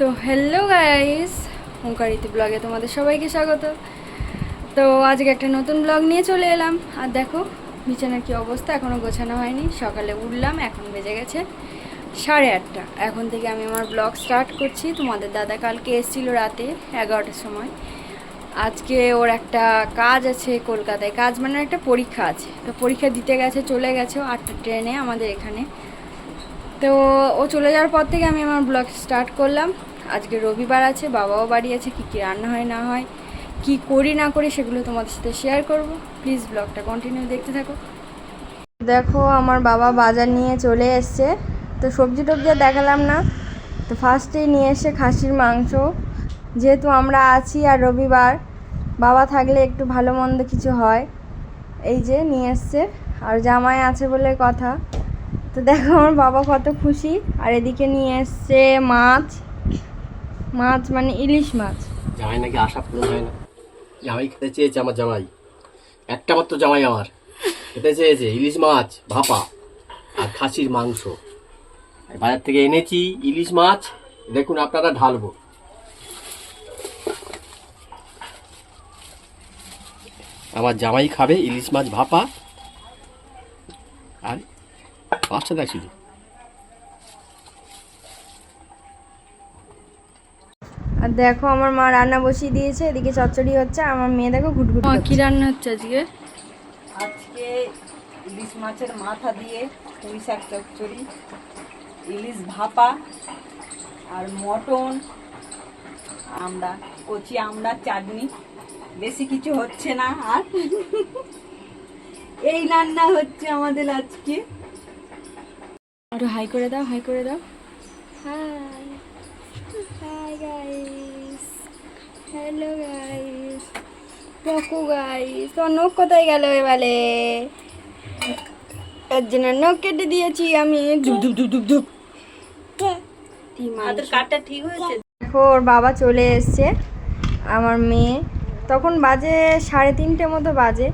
তো hello guys ওঙ্কারিতি ব্লগে তোমাদের সবাইকে স্বাগত। তো আজকে একটা নতুন ব্লগ নিয়ে চলে এলাম। আর দেখো, বিছানার কি অবস্থা? এখনও গোছানো হয়নি। সকালে উঠলাম, এখন বেজে গেছে সাড়ে আটটা। এখন থেকে আমি আমার ব্লগ স্টার্ট করছি। তোমাদের দাদা কালকে এসেছিল রাতে এগারোটার সময়। আজকে ওর একটা কাজ আছে কলকাতায়। কাজ মানে একটা পরীক্ষা আছে। তো পরীক্ষা দিতে গেছে, চলে গেছে আটটা ট্রেনে আমাদের এখানে। তো ও চলে যাওয়ার পর থেকে আমি আমার ব্লগ স্টার্ট করলাম। আজকে রবিবার আছে, বাবাও বাড়ি আছে, কী কী রান্না হয়, না হয়, কি করি, না করি সেগুলো তোমাদের সাথে শেয়ার করব। প্লিজ ব্লগটা কন্টিনিউ দেখতে থাকো। দেখো, আমার বাবা বাজার নিয়ে চলে এসছে। তো সবজি টবজি দেখালাম না। তো ফার্স্টেই নিয়ে এসে খাসির মাংস। যেহেতু আমরা আছি আর রবিবার, বাবা থাকলে একটু ভালো মন্দ কিছু হয়। এই যে নিয়ে এসছে। আর জামাই আছে বলে কথা। তো দেখো, আমার বাবা কত খুশি। আর এদিকে নিয়ে এসছে মাছ। মাছ মানে ইলিশ মাছ। জামাই নাকি আশা পূরণ হয় না। জামাই খেতে চেয়েছে আমার জামাই। একটা মাত্র জামাই আমার। খেতে চেয়েছে ইলিশ মাছ, ভাপা আর খাসির মাংস। বাজার থেকে এনেছি ইলিশ মাছ। দেখুন আপনারা ঢালবো। আমার জামাই খাবে ইলিশ মাছ, ভাপা আর পাঁচটা দেখ শুধু। আর দেখো আমার মা রান্না বসিয়ে দিয়েছে এদিকে চচ্চড়ি হচ্ছে আমার মেয়ে দেখো ঘুটঘুট কি রান্না হচ্ছে আজকে? আজকে ইলিশ মাছের মাথা দিয়ে পুঁই শাক চচ্চড়ি ইলিশ ভাপা আর মটন আমরা কচি আমড়ার চাটনি। বেশি কিছু হচ্ছে না আর। এই রান্না হচ্ছে আমাদের আজকে। একটু হাই করে দাও হাই করে দাও। Hi. Hi guys hello guys পকু guys তোর নখ কোথায় গেল এবারে? এর জন্য নখ কেটে দিয়েছি আমি। ধুপ ধুপ ধুপ ধুপ ধুপ। কাঠটা ঠিক হয়েছে? দেখো ওর বাবা চলে এসছে আমার মেয়ে। তখন বাজে সাড়ে তিনটে মতো বাজে।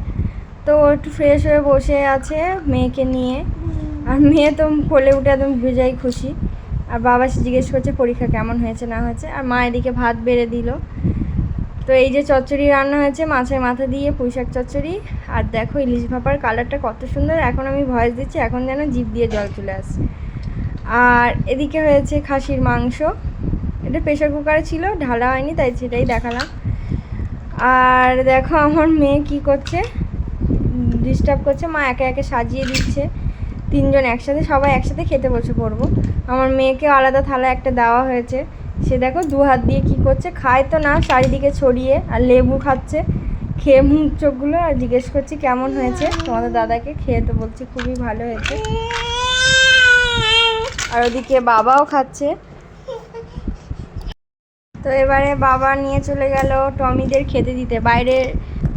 তো ও একটু ফ্রেশ হয়ে বসে আছে মেয়েকে নিয়ে। আর মেয়ে তো কোলে উঠে একদম ভেজাই খুশি। আর বাবা সে জিজ্ঞেস করছে পরীক্ষা কেমন হয়েছে, না হয়েছে। আর মা এদিকে ভাত বেড়ে দিল। তো এই যে চচ্চড়ি রান্না হয়েছে, মাছের মাথা দিয়ে পুঁইশাক চচ্চড়ি। আর দেখো ইলিশ ভাপার কালারটা কত সুন্দর, এখন আমি ভয়েস দিচ্ছি, এখন যেন জিভ দিয়ে জল চলে আসছে। আর এদিকে হয়েছে খাসির মাংস। এটা প্রেশার কুকারে ছিল, ঢালা হয়নি, তাই সেটাই দেখালাম। আর দেখো আমার মেয়ে কি করছে ডিস্টার্ব করছে, মা একে একে সাজিয়ে দিচ্ছে। তিনজন একসাথে, সবাই একসাথে খেতে বসে পড়ব। আমার মেয়েকে আলাদা থালা একটা দেওয়া হয়েছে। সে দেখো দু হাত দিয়ে কি করছে, খায় তো না, চারিদিকে ছড়িয়ে আর লেবু খাচ্ছে। খেয়ে মুখ চোখগুলো আর জিজ্ঞেস করছি, কেমন হয়েছে? তোমাদের দাদাকে খেয়ে তো বলছি, খুবই ভালো হয়েছে। আর ওদিকে বাবাও খাচ্ছে। তো এবারে বাবা নিয়ে চলে গেল টমিদের খেতে দিতে। বাইরে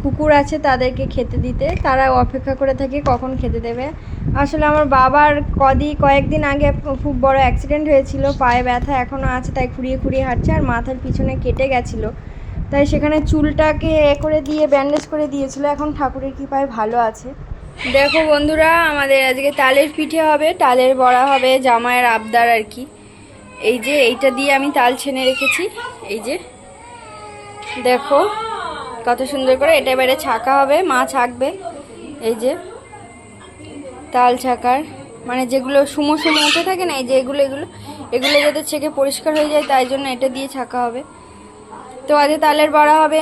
কুকুর আছে তাদেরকে খেতে দিতে। তারা অপেক্ষা করে থাকে কখন খেতে দেবে। আসলে আমার বাবার কদি কয়েকদিন আগে খুব বড় অ্যাক্সিডেন্ট হয়েছিল, পায়ে ব্যথা এখনও আছে, তাই খুঁড়িয়ে খুঁড়িয়ে হাঁটছে আর মাথার পিছনে কেটে গেছিল। তাই সেখানে চুলটাকে এ করে দিয়ে ব্যান্ডেজ করে দিয়েছিল। এখন ঠাকুরের কৃপায় ভালো আছে। দেখো বন্ধুরা, আমাদের আজকে তালের পিঠে হবে, তালের বড়া হবে জামায়ের আবদার আর কি। এই যে, এইটা দিয়ে আমি তাল ছেনে রেখেছি। এই যে, দেখো। কত সুন্দর করে। এটা এবারে ছাকা হবে, মা ছাকবে। এই যে, তাল ছাকার। মানে যেগুলো সুমো সুমো উঠে থাকে না, এই যে এগুলো এগুলো এগুলো যাতে ছেঁকে পরিষ্কার হয়ে যায়, তাই জন্য এটা দিয়ে ছাকা হবে। তো আজকে তালের বড়া হবে।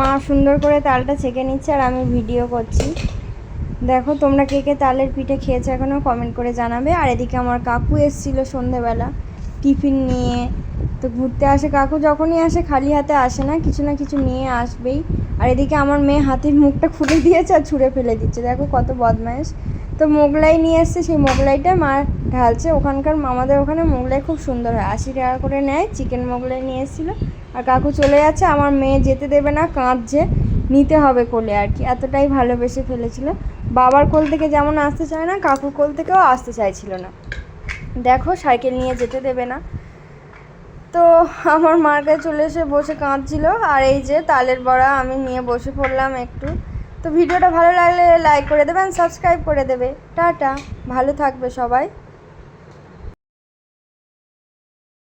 মা সুন্দর করে তালটা ছেঁকে নিচ্ছে আর আমি ভিডিও করছি। দেখো তোমরা কে কে তালের পিঠে খেয়েছো এখনও কমেন্ট করে জানাবে। আর এদিকে আমার কাকু এসেছিল সন্ধেবেলা। টিফিন নিয়ে, তো ঘুরতে আসে কাকু, যখনই আসে খালি হাতে আসে না, কিছু না কিছু নিয়ে আসবেই। আর এদিকে আমার মেয়ে হাতির মুখটা খুলে দিয়েছে আর ছুঁড়ে ফেলে দিচ্ছে। দেখো কত বদমাইশ। তো মোগলাই নিয়ে এসছে, সেই মোগলাইটা মা ঢালছে। ওখানকার আমাদের ওখানে মোগলাই খুব সুন্দর হয়। আশি টাকা করে নেয়, চিকেন মোগলাই নিয়ে এসেছিল। আর কাকু চলে যাচ্ছে, আমার মেয়ে যেতে দেবে না, কাঁদছে। নিতে হবে কোলে আর কি, এতটাই ভালোবেসে ফেলেছিল। বাবার কোল থেকে যেমন আসতে চায় না, কাকুর কোল থেকেও আসতে চাইছিল না। দেখো, সাইকেল নিয়ে যেতে দেবে না। তো আমার মার চলে এসে বসে কাঁদছিল, আর এই যে তালের বড়া আমি নিয়ে বসে পড়লাম একটু। তো ভিডিওটা ভালো লাগলে লাইক করে দেবেন সাবস্ক্রাইব করে দেবে। টাটা, ভালো থাকবে সবাই।